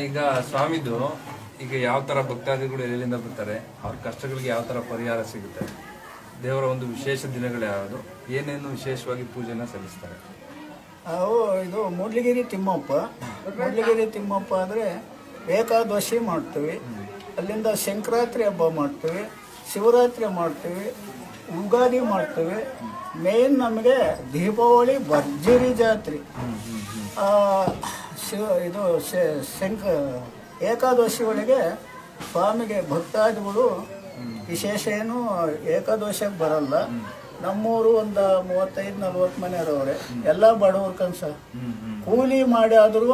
ಈಗ ಸ್ವಾಮಿದು ಈಗ ಯಾವ ತರ ಭಕ್ತಾದಿಗಳು ಎಲ್ಲಿಂದ ಬರ್ತಾರೆ ಅವ್ರ ಕಷ್ಟಗಳಿಗೆ ಯಾವ ತರ ಪರಿಹಾರ ಸಿಗುತ್ತೆ ದೇವರ ಒಂದು ವಿಶೇಷ ದಿನಗಳು ಯಾವುದು ಏನೇನು ವಿಶೇಷವಾಗಿ ಪೂಜೆನ ಸಲ್ಲಿಸ್ತಾರೆ? ಅವು ಇದು ಮೂಡ್ಲಿಗಿರಿ ತಿಮ್ಮಪ್ಪ. ಮೂಡ್ಲಿಗಿರಿ ತಿಮ್ಮಪ್ಪ ಅಂದರೆ ಏಕಾದಶಿ ಮಾಡ್ತೀವಿ. ಅಲ್ಲಿಂದ ಸಂಕ್ರಾಂತಿ ಹಬ್ಬ ಮಾಡ್ತೀವಿ ಶಿವರಾತ್ರಿ ಮಾಡ್ತೀವಿ ಉಗಾದಿ ಮಾಡ್ತೀವಿ. ಮೇನ್ ನಮಗೆ ದೀಪಾವಳಿ ಭರ್ಜರಿ ಜಾತ್ರೆ. ಆ, ಶಿವ ಇದು ಶೆ- ಶಂಕ ಏಕಾದಶಿ ಒಳಗೆ ಸ್ವಾಮಿಗೆ ಭಕ್ತಾದಿಗಳು ವಿಶೇಷ ಏನು ಏಕಾದಶಿಗೆ ಬರಲ್ಲ. ನಮ್ಮೂರು ಒಂದು ಮೂವತ್ತೈದು ನಲ್ವತ್ತು ಮನೆಯವ್ರವ್ರೆ. ಎಲ್ಲ ಬಡವ್ರ ಕನ್ಸ. ಕೂಲಿ ಮಾಡಿ ಆದ್ರೂ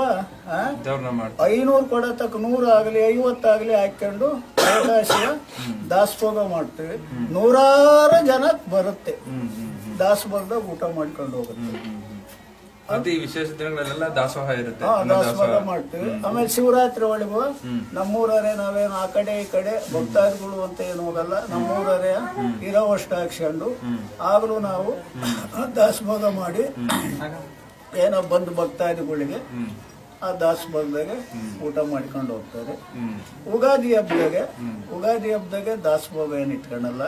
ಐನೂರು ಕೊಡ ತಕ್ಕ ಕೊಡತಕ್ಕ ನೂರು ಆಗಲಿ ಐವತ್ತಾಗಲಿ ಹಾಕೊಂಡು ಏಕಾದಶಿಯ ದಾಸಭೋಗ ಮಾಡ್ತೀವಿ. ನೂರಾರು ಜನ ಬರುತ್ತೆ. ದಾಸಭೋಗದಾಗ ಊಟ ಮಾಡ್ಕೊಂಡು ಹೋಗುತ್ತೆ. ಮತ್ತೆ ಈ ವಿಶೇಷ ದಿನಗಳಲ್ಲೆಲ್ಲ ದಾಸೋಹ ಇರುತ್ತೆ. ಹಾ ದಾಸೋಹ ಮಾಡ್ತೀವಿ. ಆಮೇಲೆ ಶಿವರಾತ್ರಿ ಒಳಗೂ ನಮ್ಮೂರರೆ ನಾವೇನು ಆ ಕಡೆ ಈ ಕಡೆ ಭಕ್ತಾದಿಗಳು ಅಂತ ಏನು ಹೋಗಲ್ಲ. ನಮ್ಮೂರರೆ ಇರೋವಷ್ಟು ಹಾಕ್ಸ್ಕೊಂಡು ಆಗಲೂ ನಾವು ದಾಸಭೋಗ ಮಾಡಿ ಏನೋ ಬಂದು ಭಕ್ತಾದಿಗಳಿಗೆ ಆ ದಾಸಭೋಗದಾಗೆ ಊಟ ಮಾಡ್ಕೊಂಡು ಹೋಗ್ತಾರೆ. ಉಗಾದಿ ಹಬ್ಬದಾಗೆ ಉಗಾದಿ ಹಬ್ಬದಾಗೆ ದಾಸಭೋಗ ಏನು ಇಟ್ಕೊಳಲ್ಲ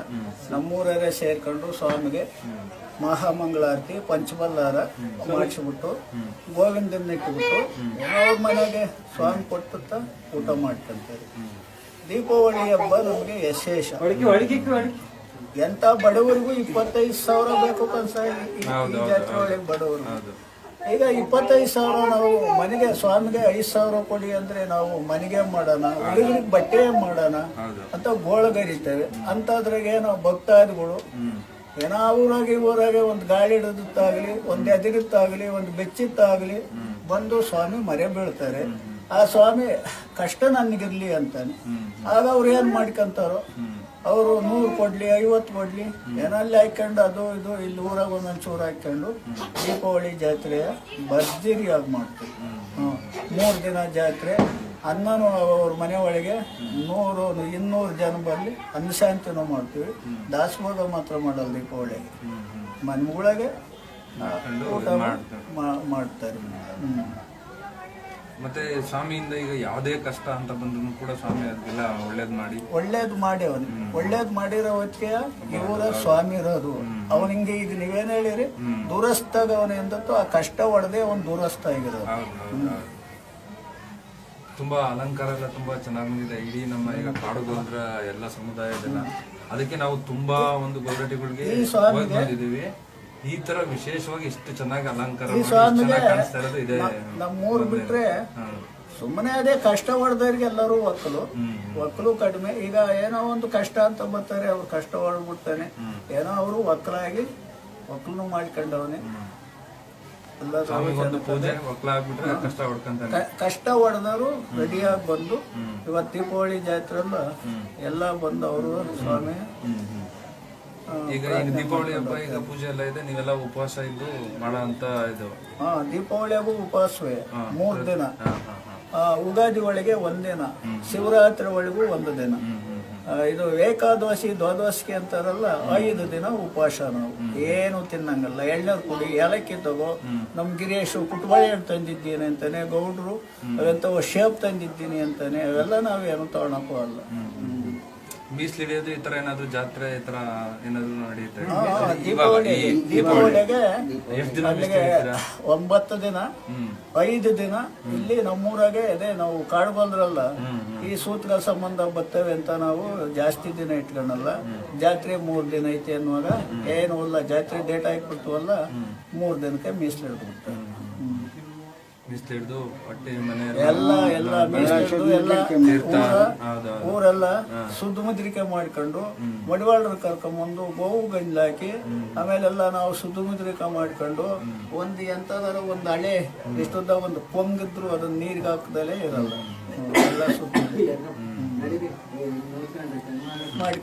ನಮ್ಮೂರೇ ಸೇರ್ಕೊಂಡು ಸ್ವಾಮಿಗೆ ಮಹಾಮಂಗಳಾರತಿ ಪಂಚಮಲ್ಲಾರ ಮಾಡಿಸ್ಬಿಟ್ಟು ಗೋವಿಂದನ್ನ ಇಟ್ಬಿಟ್ಟು ಅವ್ರ ಮನೆಗೆ ಸ್ವಾಮಿ ಕೊಟ್ಟುತ್ತ ಊಟ ಮಾಡ್ಕೊಂತಾರೆ. ದೀಪಾವಳಿ ಹಬ್ಬ ನಮಗೆ ಯಶೇಷ ಎಂತ ಬಡವರಿಗೂ ಇಪ್ಪತ್ತೈದು ಸಾವಿರ ಬೇಕು ಕನ್ಸ ಈ- ಜಾತ್ರೆ ಒಳಗೆ ಬಡವರು. ಹೌದು. ಈಗ ಇಪ್ಪತ್ತೈದು ಸಾವಿರ ನಾವು ಮನೆಗೆ ಸ್ವಾಮಿಗೆ ಐದು ಸಾವಿರ ಕೊಡಿ ಅಂದ್ರೆ ನಾವು ಮನೆಗೆ ಮಾಡೋಣ ಹುಡುಗರಿಗೆ ಬಟ್ಟೆ ಮಾಡೋಣ ಹೌದು. ಅಂತ ಗೋಳಗರಿತೇವೆ. ಅಂತದ್ರಾಗ ಏನೋ ಭಕ್ತಾದಿಗಳು ಏನೋ ಊರಾಗೆ ಊರಾಗೆ ಒಂದು ಗಾಳಿ ಹಿಡಿದಿತ್ತಾಗಲಿ ಒಂದು ಎದಿರಿತ್ತಾಗಲಿ ಒಂದು ಬೆಚ್ಚಿತ್ತಾಗಲಿ ಬಂದು ಸ್ವಾಮಿ ಮರೆ ಬೀಳ್ತಾರೆ. ಆ ಸ್ವಾಮಿ ಕಷ್ಟ ನನಗಿರ್ಲಿ ಅಂತಾನೆ. ಆಗ ಅವ್ರು ಏನ್ ಮಾಡ್ಕೊಂತಾರೋ, ಅವರು ನೂರು ಕೊಡ್ಲಿ ಐವತ್ತು ಕೊಡ್ಲಿ ಏನಲ್ಲಿ ಹಾಕೊಂಡು ಅದು ಇದು, ಇಲ್ಲಿ ಊರಾಗ ಒಂದೊಂದು ಚೂರು ಹಾಕೊಂಡು ದೀಪಾವಳಿ ಜಾತ್ರೆಯ ಭರ್ಜರಿಯಾಗಿ ಮಾಡ್ತೀವಿ. ಮೂರು ದಿನ ಜಾತ್ರೆ ಅನ್ನನೂ ಅವ್ರ ಮನೆ ಒಳಗೆ ನೂರು ಇನ್ನೂರು ಜನ ಬರಲಿ ಅನ್ನಶಾಂತಿನೂ ಮಾಡ್ತೀವಿ. ದಾಸಬೋಧ ಮಾತ್ರ ಮಾಡಲ್ಲ ದೀಪಾವಳಿಗೆ ಮನೆಗಳಿಗೆ ಊಟ ಮಾ- ಮಾಡ್ತಾರೆ. ಮತ್ತೆ ಸ್ವಾಮಿಯಿಂದ ಈಗ ಯಾವುದೇ ಕಷ್ಟ ಅಂತ ಬಂದ್ರು ಕೂಡ ಸ್ವಾಮಿ ಅದೆಲ್ಲ ಒಳ್ಳೇದ್ ಮಾಡಿ. ಒಳ್ಳೇದು ಮಾಡಿ ಒಳ್ಳೇದು ಮಾಡಿರೋ ಹೊತ್ತಿಗೆ ಇವರ ಸ್ವಾಮಿ ಇರೋದು. ಅವನ ಹಿಂಗೆ ಈಗ ನೀವೇನ್ ಹೇಳಿರಿ? ದೂರಸ್ಥಾಗ ಅವನ ಎಂದತ್ತು ಆ ಕಷ್ಟ ಒಡೆದೇ ಅವನು ದೂರಸ್ಥ ಆಗಿರೋದು. ತುಂಬಾ ಅಲಂಕಾರ ಎಲ್ಲ ತುಂಬಾ ಚೆನ್ನಾಗಿ ಬಂದಿದೆ. ಇಡೀ ನಮ್ಮ ಈಗ ಕಾಡುಗೋದ್ರ ಎಲ್ಲ ಸಮುದಾಯದೆಲ್ಲ. ಅದಕ್ಕೆ ನಾವು ತುಂಬಾ ಒಂದು ಗೋರಟಿಗಳಿಗೆ ಬಂದಿದೀವಿ ಈ ತರ ವಿಶೇಷವಾಗಿ ಇಷ್ಟು ಚೆನ್ನಾಗಿ ಅಲಂಕಾರ ಕಾಣಿಸ್ತಾ ಇರೋದು ಇದೆ ನಮ್ಮೂರು ಬಿಟ್ರೆ. ಸುಮ್ಮನೆ ಅದೇ ಕಷ್ಟ ಹೊಡೆದವ್ರಿಗೆ ಎಲ್ಲರೂ ಒಕ್ಕಲು. ಒಕ್ಕಲು ಕಡಿಮೆ. ಈಗ ಏನೋ ಒಂದು ಕಷ್ಟ ಅಂತ ಬರ್ತಾರೆ ಅವ್ರು ಕಷ್ಟ ಹೊಡ್ಬಿಡ್ತಾನೆ ಏನೋ ಅವರು ಒಕ್ಕಲಾಗಿ ಒಕ್ಕಲು ಮಾಡ್ಕೊಂಡವನೆ. ಪೂಜೆ ಆಗ್ಬಿಟ್ರೆ ಕಷ್ಟ ಹೊಡ್ಕೊಂತಾನೆ. ಕಷ್ಟ ಹೊಡೆದವರು ರೆಡಿಯಾಗಿ ಬಂದು ಇವತ್ ದೀಪಾವಳಿ ಜಾತ್ರೆ ಎಲ್ಲ ಬಂದು ಅವರು ಸ್ವಾಮಿ. ಈಗ ಈಗ ದೀಪಾವಳಿ ಹಬ್ಬ ಈಗ ಪೂಜೆ ಎಲ್ಲ ಇದೆ ನೀವೆಲ್ಲ ಉಪವಾಸ ಇದ್ದು ಮಾಡೋ ಅಂತ ಇದು. ಹಾ ದೀಪಾವಳಿಯಾಗೂ ಉಪವಾಸವೇ. ಮೂರ್ ದಿನ. ಉಗಾದಿ ಒಳಗೆ ಒಂದಿನ. ಶಿವರಾತ್ರಿ ಒಳಗೂ ಒಂದು ದಿನ. ಇದು ಏಕಾದಶಿ ದ್ವಾದಶಿ ಅಂತಾರಲ್ಲ, ಐದು ದಿನ ಉಪವಾಸ ನಾವು. ಏನು ತಿನ್ನಂಗಲ್ಲ. ಎಳ್ನೀರು ಕುಡಿ, ಏಲಕ್ಕಿ ತಗೋ, ನಮ್ ಗಿರೀಶು ಪುಟ್ಬಾಳೆ ಹಣ್ಣು ತಂದಿದ್ದೀನಿ ಅಂತಾನೆ, ಗೌಡ್ರು ಅವೆಂತವ ಶೇಪ್ ತಂದಿದ್ದೀನಿ ಅಂತಾನೆ, ಅವೆಲ್ಲ ನಾವೇನು ತಗೊಳಕ್ಕೂ ಅಲ್ಲ. ಮೀಸ್ಲು ಹಿಡಿಯೋದು ಈ ತರ ಏನಾದ್ರು ಜಾತ್ರೆ ಈ ತರ ಏನಾದ್ರು ನಡೆಯುತ್ತೆ ಆ, ಇವಾಗ ದೀಪಾವಳಿ ಈ ದೀಪಾವಳಿಗೆ ಎಷ್ಟು ದಿನ ಅಲ್ಲಿಗೆ ಒಂಬತ್ತು ದಿನ ಐದು ದಿನ. ಇಲ್ಲಿ ನಮ್ಮೂರಾಗೆ ಅದೇ ನಾವು ಕಾಡು ಬಂದ್ರಲ್ಲ ಈ ಸೂತ್ರ ಸಂಬಂಧ ಬರ್ತೇವೆ ಅಂತ ನಾವು ಜಾಸ್ತಿ ದಿನ ಇಟ್ಕೊಳಲ್ಲ ಜಾತ್ರೆ ಮೂರ್ ದಿನ ಐತಿ ಅನ್ನುವಾಗ ಏನು ಅಲ್ಲ ಜಾತ್ರೆ ಡೇಟ್ ಹಾಕ್ಬಿಡ್ತೀವಲ್ಲ ಮೂರ್ ದಿನಕ್ಕೆ ಮೀಸಲಿಡ್ಬಿಡ್ತೇವೆ ಮೀಸ್ಲು ಹಿಡಿದು ಹೊಟ್ಟೆ ಮನೆ ಎಲ್ಲ ಎಲ್ಲ ಮೀಸಲಿಡ್ದು ಎಲ್ಲ ಊರ ಹೌದು ಊರೆಲ್ಲ ಸುದ್ದ ಮುದ್ರಿಕೆ ಮಾಡ್ಕೊಂಡು ಮಡಿವಾಳರು ಕರ್ಕೊಂಬಂದು ಗೋವು ಹಾಕಿ ಆಮೇಲೆಲ್ಲ ನಾವು ಸುದ್ದ ಮುದ್ರಿಕೆ ಮಾಡ್ಕೊಂಡು ಒಂದು ಎಂತದಾರ ಒಂದು ಹಳೆ ಎಷ್ಟೊದ್ದ ಒಂದು ಪೊಂಗಿದ್ರು ಅದನ್ನ ನೀರಿಗೆ ಹಾಕದಲ್ಲೇ ಇರಲ್ಲ. ಹ್ಮ್, ಎಲ್ಲ ಸುದ್ದಿ ಮಾಡಿ